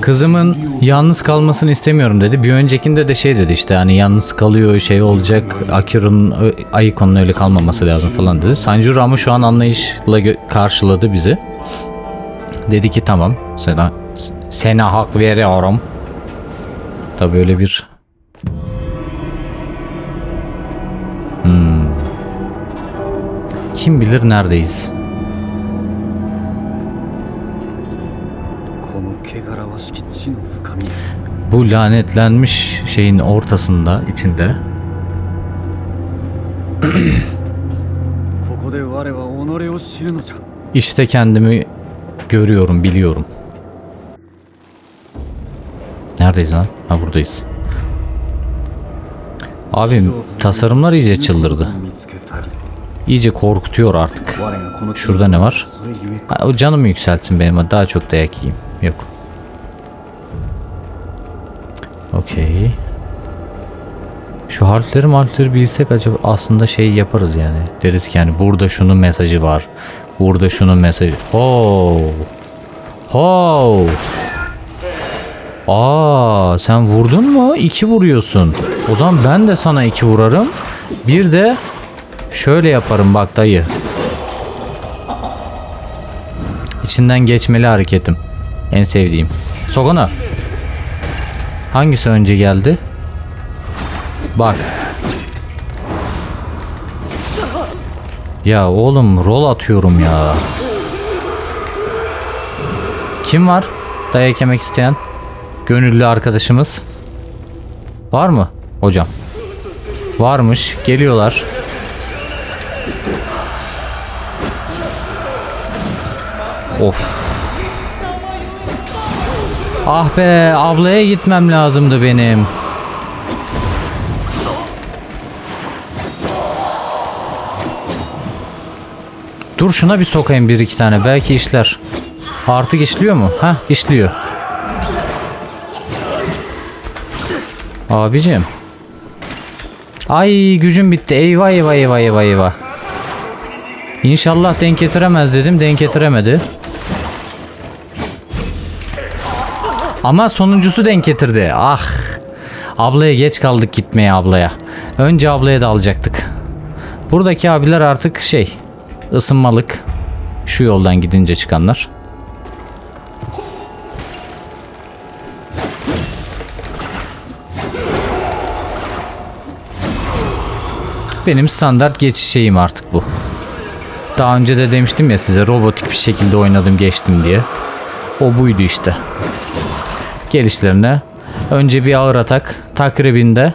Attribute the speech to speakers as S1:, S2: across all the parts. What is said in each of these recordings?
S1: Kızımın yalnız kalmasını istemiyorum dedi. Bir öncekinde de şey dedi işte hani yalnız kalıyor şey olacak. Akira'nın Ayiko'nun öyle kalmaması lazım falan dedi. Sanjuro ama şu an anlayışla karşıladı bizi. Dedi ki tamam sana, sana hak veriyorum. Tabii öyle bir Hmm. Kim bilir neredeyiz? Bu lanetlenmiş şeyin ortasında, içinde
S2: ここで我は己を知るのじゃ
S1: işte kendimi görüyorum, biliyorum. Neredeyiz lan? Ha buradayız. Abim tasarımlar iyice çıldırdı.
S2: 見つけたり
S1: İyice korkutuyor artık.
S2: 我がこの
S1: Şurada ne var?
S2: それゆえか
S1: Ha, o canımı yükseltsin benim. ama Daha çok dayak yiyeyim. Yok. Okey. Şu harfleri harfleri bilsek acaba aslında şey yaparız yani. Deriz ki yani burada şunun mesajı var. Burada şunun mesajı. Ho. Ho. Aa sen vurdun mu? İki vuruyorsun. O zaman ben de sana iki vurarım. Bir de şöyle yaparım bak dayı. İçinden geçmeli hareketim. En sevdiğim. Sogana. Hangisi önce geldi? Bak. Ya oğlum rol atıyorum ya. Kim var? Dayak yemek isteyen? Gönüllü arkadaşımız. Var mı hocam? Varmış. Geliyorlar. Of. Ah be ablaya gitmem lazımdı benim. Dur şuna bir sokayım bir iki tane belki işler. Artık işliyor mu? Ha işliyor. Abicim. Ay gücüm bitti. Eyvah eyvah eyvah eyvah eyvah. İnşallah denk getiremez dedim. Denk getiremedi. Ama sonuncusu denk getirdi. Ah. Ablaya geç kaldık gitmeye ablaya. Önce ablaya da alacaktık. Buradaki abiler artık şey ısınmalık. Şu yoldan gidince çıkanlar. Benim standart geçiş şeyim artık bu. Daha önce de demiştim ya size robotik bir şekilde oynadım geçtim diye. O buydu işte. Gelişlerine önce bir ağır atak, takribinde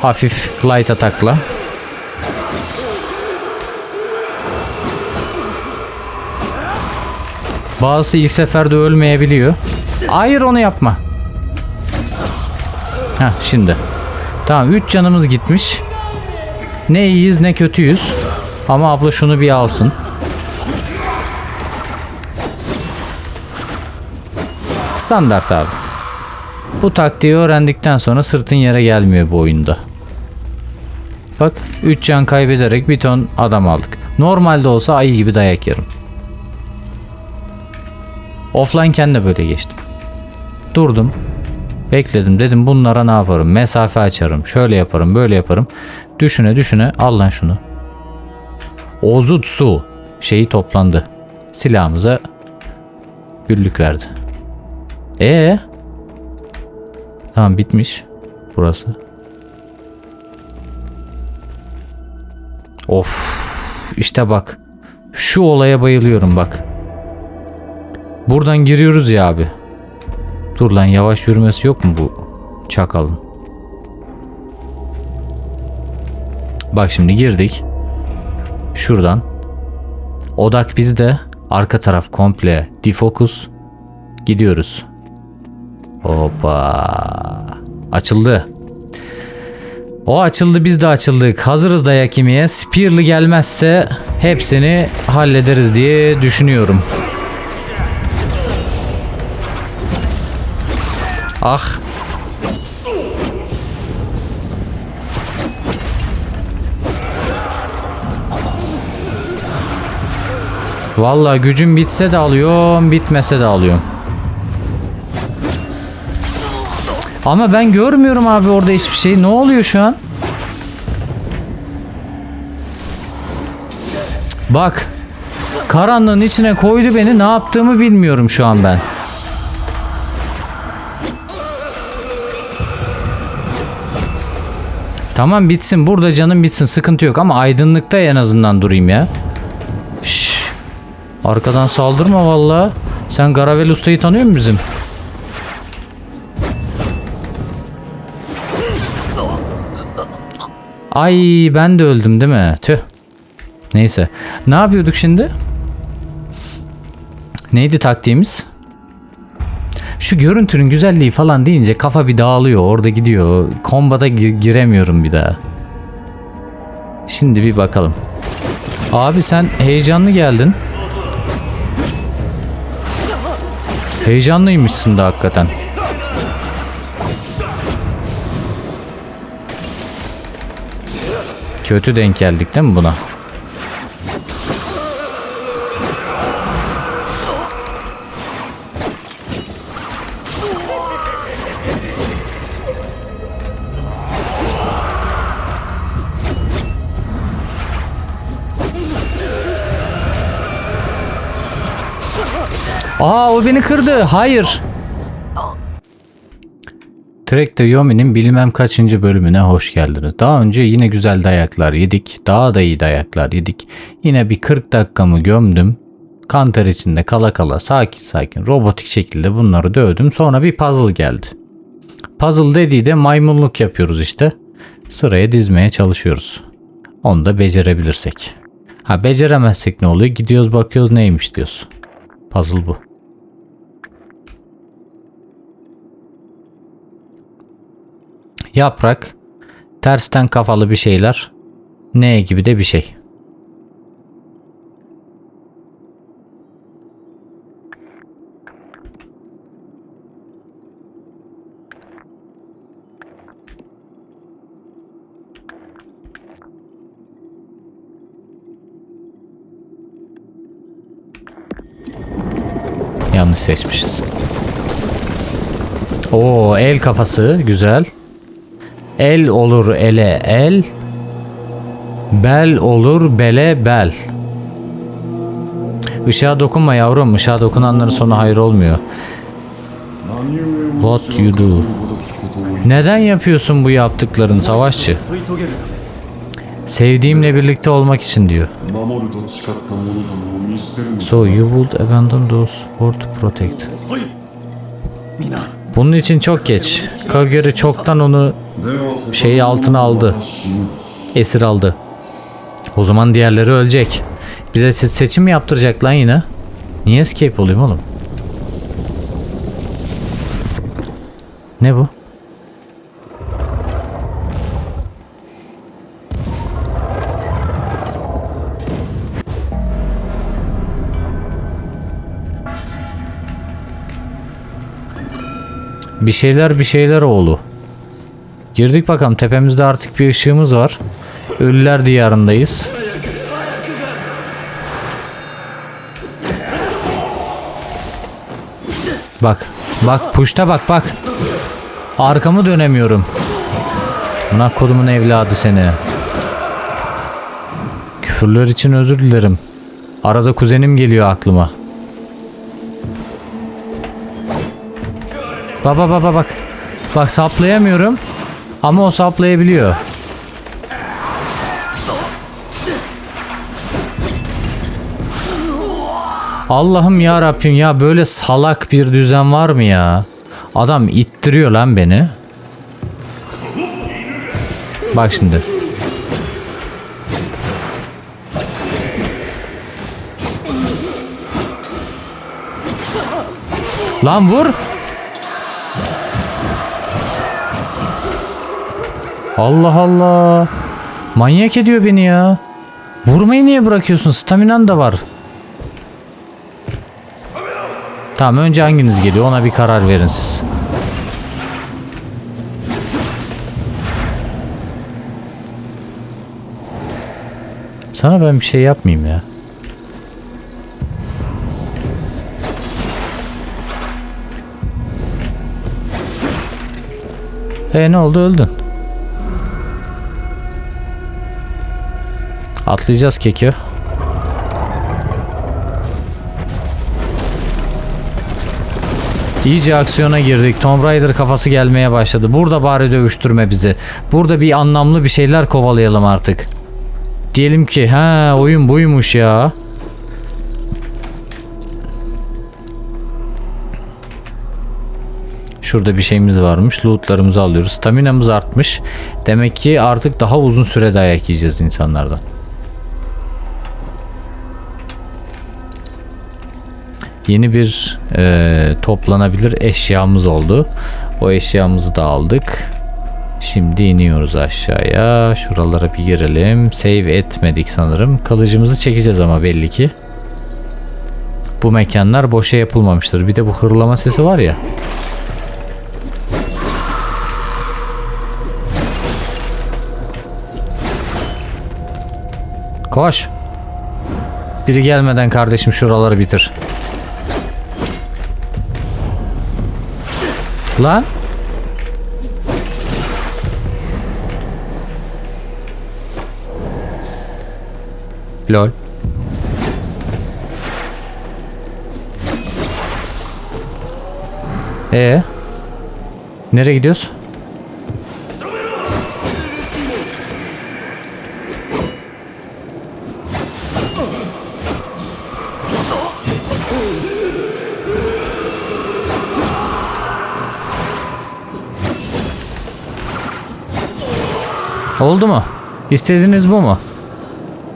S1: hafif light atakla Bazısı ilk seferde ölmeyebiliyor. Hayır onu yapma. Heh şimdi. Tamam 3 canımız gitmiş. Ne iyiyiz ne kötüyüz. Ama abla şunu bir alsın. Standart abi. Bu taktiği öğrendikten sonra sırtın yere gelmiyor bu oyunda. Bak 3 can kaybederek bir ton adam aldık. Normalde olsa ayı gibi dayak yerim. Offline de böyle geçtim. Durdum. Bekledim dedim bunlara ne yaparım? Mesafe açarım. Şöyle yaparım böyle yaparım. Düşüne düşüne al lan şunu. Ozutsu şeyi toplandı. Silahımıza güllük verdi. Ee? Tamam bitmiş burası. Of işte bak. Şu olaya bayılıyorum bak. Buradan giriyoruz ya abi. Dur lan yavaş yürümesi yok mu bu çakalın? Bak şimdi girdik. Şuradan. Odak bizde. Arka taraf komple defocus. Gidiyoruz. Hoppa. Açıldı. O açıldı biz de açıldık. Hazırız dayak yemeye. Spear'lı gelmezse hepsini hallederiz diye düşünüyorum. Ah. Vallahi gücüm bitse de alıyorum, bitmese de alıyorum. Ama ben görmüyorum abi orada hiçbir şey. Ne oluyor şu an? Bak. Karanlığın içine koydu beni. Ne yaptığımı bilmiyorum şu an ben. Tamam bitsin. Burada canım bitsin. Sıkıntı yok ama aydınlıkta en azından durayım ya. Şşş. Arkadan saldırma valla. Sen Garavel Usta'yı tanıyor musun bizim? Ay ben de öldüm değil mi? Tüh. Neyse. Ne yapıyorduk şimdi? Neydi taktiğimiz? Şu görüntünün güzelliği falan deyince kafa bir dağılıyor. Orada gidiyor. Kombata gi- giremiyorum bir daha. Şimdi bir bakalım. Abi sen heyecanlı geldin. Heyecanlıymışsın da hakikaten. Kötü denk geldik değil mi buna? Aa o beni kırdı. Hayır. Trek de Yomi'nin bilmem kaçıncı bölümüne hoş geldiniz. Daha önce yine güzel dayaklar yedik. Daha da iyi dayaklar yedik. Yine bir 40 dakikamı gömdüm. Kanter içinde kala kala sakin sakin robotik şekilde bunları dövdüm. Sonra bir puzzle geldi. Puzzle dediği de maymunluk yapıyoruz işte. Sıraya dizmeye çalışıyoruz. Onu da becerebilirsek. Ha beceremezsek ne oluyor? Gidiyoruz bakıyoruz neymiş diyoruz. Puzzle bu. Yaprak, tersten kafalı bir şeyler, ne gibi de bir şey. Yanlış seçmişiz. Oo el kafası güzel. El olur ele el, bel olur bele bel. Işığa dokunma yavrum. Işığa dokunanların sonu hayır olmuyor. What you do? Neden yapıyorsun bu yaptıklarını savaşçı? Sevdiğimle birlikte olmak için diyor. So you would abandon those support protect. Bunun için çok geç. Kageri çoktan onu şeyi altına aldı. Esir aldı. O zaman diğerleri ölecek. Bize seçim mi yaptıracak lan yine? Niye escape olayım oğlum? Ne bu? Bir şeyler bir şeyler oğlu. Girdik bakalım tepemizde artık bir ışığımız var. Ölüler diyarındayız. Bak. Bak puşta bak bak. Arkamı dönemiyorum. Buna kodumun evladı seni. Küfürler için özür dilerim. Arada kuzenim geliyor aklıma. Baba baba bak. Bak saplayamıyorum. Ama o saplayabiliyor. Allah'ım ya Rabbim ya böyle salak bir düzen var mı ya? Adam ittiriyor lan beni. Bak şimdi. Lan vur. Allah Allah. Manyak ediyor beni ya. Vurmayı niye bırakıyorsun? Staminan da var. Tamam önce hanginiz geliyor ona bir karar verin siz. Sana ben bir şey yapmayayım ya. E ne oldu öldün. Atlayacağız keki. İyice aksiyona girdik. Tomb Raider kafası gelmeye başladı. Burada bari dövüştürme bizi. Burada bir anlamlı bir şeyler kovalayalım artık. Diyelim ki ha oyun buymuş ya. Şurada bir şeyimiz varmış. Lootlarımızı alıyoruz. Staminamız artmış. Demek ki artık daha uzun süre dayak yiyeceğiz insanlardan. Yeni bir e, toplanabilir eşyamız oldu. O eşyamızı da aldık. Şimdi iniyoruz aşağıya. Şuralara bir girelim. Save etmedik sanırım. Kalıcımızı çekeceğiz ama belli ki. Bu mekanlar boşa yapılmamıştır. Bir de bu hırlama sesi var ya. Koş. Biri gelmeden kardeşim şuraları bitir. Lan. Lol. Ee? Nereye gidiyoruz? Oldu mu? İstediğiniz bu mu?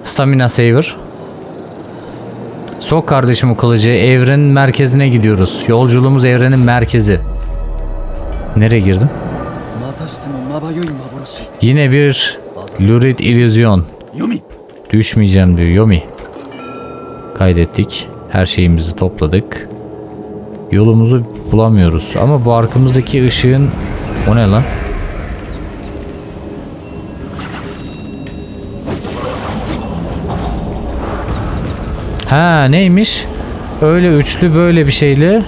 S1: Stamina saver. Sok kardeşim o kılıcı. Evrenin merkezine gidiyoruz. Yolculuğumuz evrenin merkezi. Nereye girdim? Yine bir Lurid illüzyon. Düşmeyeceğim diyor Yomi. Kaydettik. Her şeyimizi topladık. Yolumuzu bulamıyoruz. Ama bu arkamızdaki ışığın... O ne lan? Ha neymiş? Öyle üçlü böyle bir şeyli.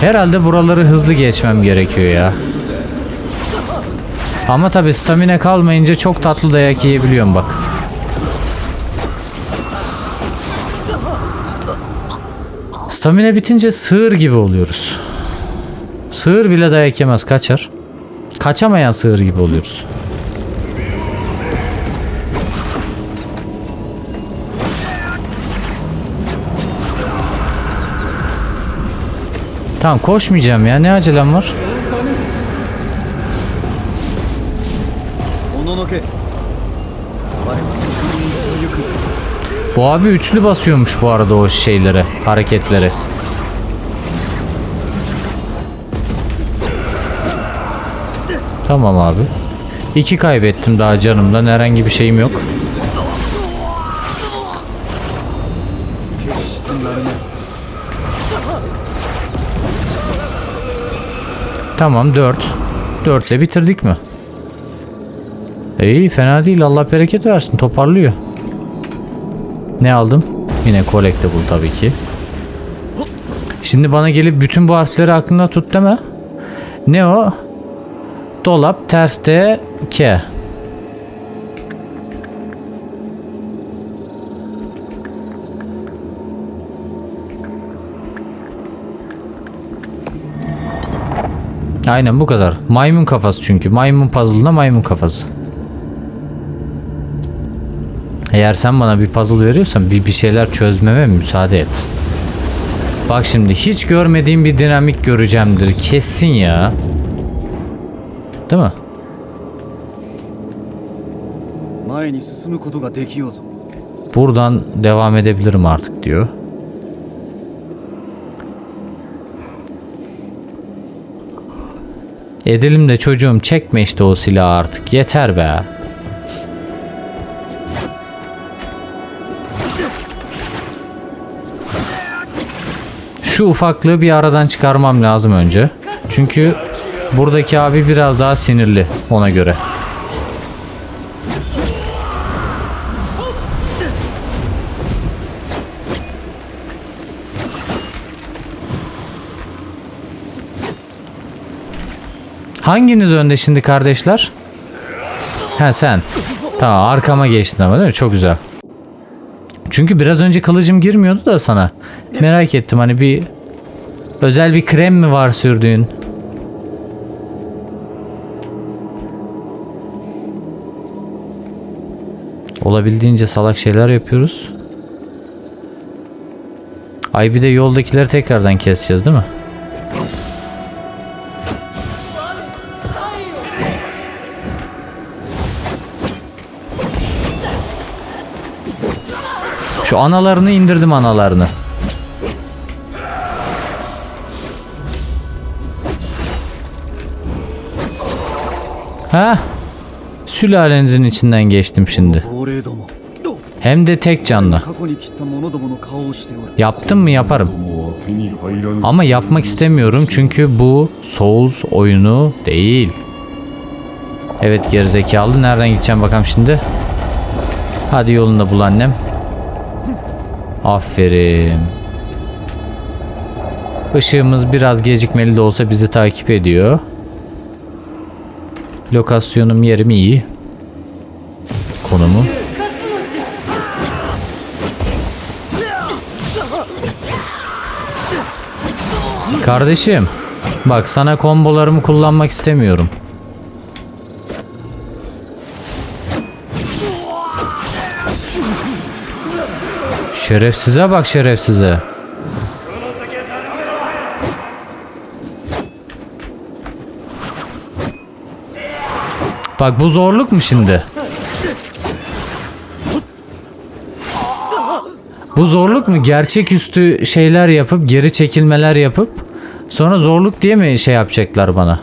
S1: Herhalde buraları hızlı geçmem gerekiyor ya. Ama tabi stamina kalmayınca çok tatlı dayak yiyebiliyorum bak. Stamina bitince sığır gibi oluyoruz. Sığır bile dayak yemez kaçar. Kaçamayan sığır gibi oluyoruz. Tamam koşmayacağım ya ne acelem var? Bu abi üçlü basıyormuş bu arada o şeyleri, hareketleri. Tamam abi. İki kaybettim daha canımdan herhangi bir şeyim yok. Tamam 4. 4 ile bitirdik mi? İyi fena değil Allah bereket versin toparlıyor. Ne aldım? Yine collectible tabii ki. Şimdi bana gelip bütün bu harfleri aklında tut deme. Ne o? Dolap terste K. Aynen bu kadar. Maymun kafası çünkü. Maymun puzzle'ına maymun kafası. Eğer sen bana bir puzzle veriyorsan bir bir şeyler çözmeme müsaade et. Bak şimdi hiç görmediğim bir dinamik göreceğimdir. Kesin ya. Değil mi?
S2: 前に進むことができようぞ
S1: Buradan devam edebilirim artık diyor. Edelim de çocuğum çekme işte o silahı artık yeter be. Şu ufaklığı bir aradan çıkarmam lazım önce. Çünkü buradaki abi biraz daha sinirli ona göre. Hanginiz önde şimdi kardeşler? Ha sen. Tamam arkama geçtin ama değil mi? Çok güzel. Çünkü biraz önce kılıcım girmiyordu da sana. Merak ettim hani bir özel bir krem mi var sürdüğün? Olabildiğince salak şeyler yapıyoruz. Ay bir de yoldakileri tekrardan keseceğiz değil mi? Şu analarını indirdim analarını. Ha? Sülalenizin içinden geçtim şimdi. Hem de tek canlı. Yaptım mı yaparım. Ama yapmak istemiyorum çünkü bu Souls oyunu değil. Evet gerizekalı. Nereden gideceğim bakalım şimdi. Hadi yolunda bul annem. Aferin. Işığımız biraz gecikmeli de olsa bizi takip ediyor. Lokasyonum yerim iyi. Konumu. Kardeşim, bak sana kombolarımı kullanmak istemiyorum. Şerefsize bak şerefsize. Bak bu zorluk mu şimdi? Bu zorluk mu? Gerçeküstü şeyler yapıp geri çekilmeler yapıp sonra zorluk diye mi şey yapacaklar bana?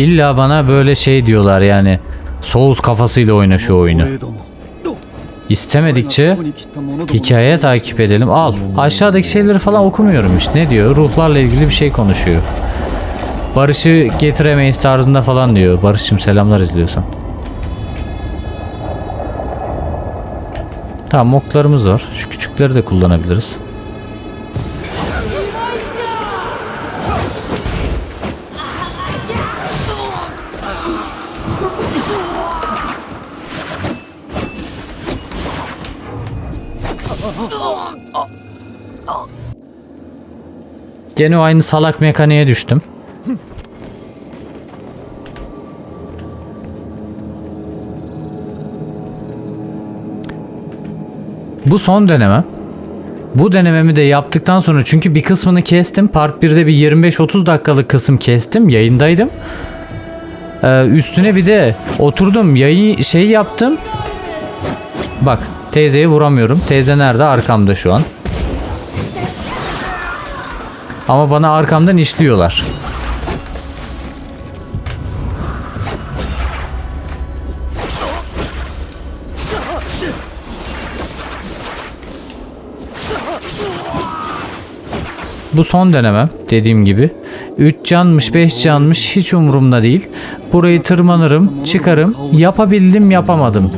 S1: İlla bana böyle şey diyorlar yani. Souls kafasıyla oyna şu oyunu. İstemedikçe hikaye takip edelim. Al. Aşağıdaki şeyleri falan okumuyorum işte. Ne diyor? Ruhlarla ilgili bir şey konuşuyor. Barış'ı getiremeyiz tarzında falan diyor. Barış'cığım selamlar izliyorsan. Tamam oklarımız var. Şu küçükleri de kullanabiliriz. Gene o aynı salak mekaniğe düştüm. Bu son deneme. Bu denememi de yaptıktan sonra çünkü bir kısmını kestim. Part 1'de bir 25-30 dakikalık kısım kestim. Yayındaydım. Ee, üstüne bir de oturdum yayın şey yaptım. Bak teyzeye vuramıyorum. Teyze nerede? Arkamda şu an. Ama bana arkamdan işliyorlar. Bu son denemem dediğim gibi. 3 canmış 5 canmış hiç umurumda değil. Burayı tırmanırım çıkarım yapabildim yapamadım.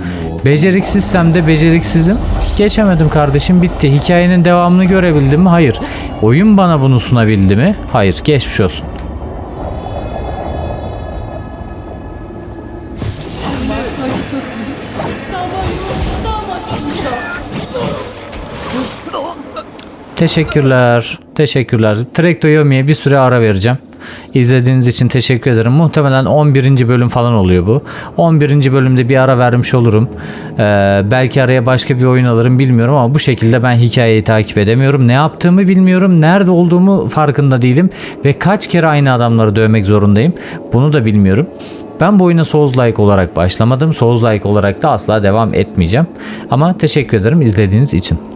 S1: Beceriksizsem de beceriksizim. Geçemedim kardeşim bitti. Hikayenin devamını görebildim mi? Hayır. Oyun bana bunu sunabildi mi? Hayır. Geçmiş olsun. Teşekkürler. Teşekkürler. Trek Yomi'ye bir süre ara vereceğim. İzlediğiniz için teşekkür ederim. Muhtemelen 11. bölüm falan oluyor bu. 11. bölümde bir ara vermiş olurum. Ee, belki araya başka bir oyun alırım bilmiyorum ama bu şekilde ben hikayeyi takip edemiyorum. Ne yaptığımı bilmiyorum. Nerede olduğumu farkında değilim. Ve kaç kere aynı adamları dövmek zorundayım. Bunu da bilmiyorum. Ben bu oyuna Souls-like olarak başlamadım. Souls-like olarak da asla devam etmeyeceğim. Ama teşekkür ederim izlediğiniz için.